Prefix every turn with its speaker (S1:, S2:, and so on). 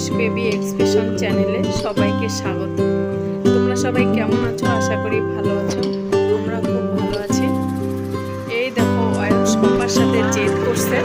S1: Ayush baby expression চ্যানেলে সবাইকে স্বাগত। তোমরা সবাই কেমন আছো? আশা করি ভালো আছো। আমরা খুব ভালো আছি। এই দেখো, আয়ুষ পাপার সাথে জেদ করছে।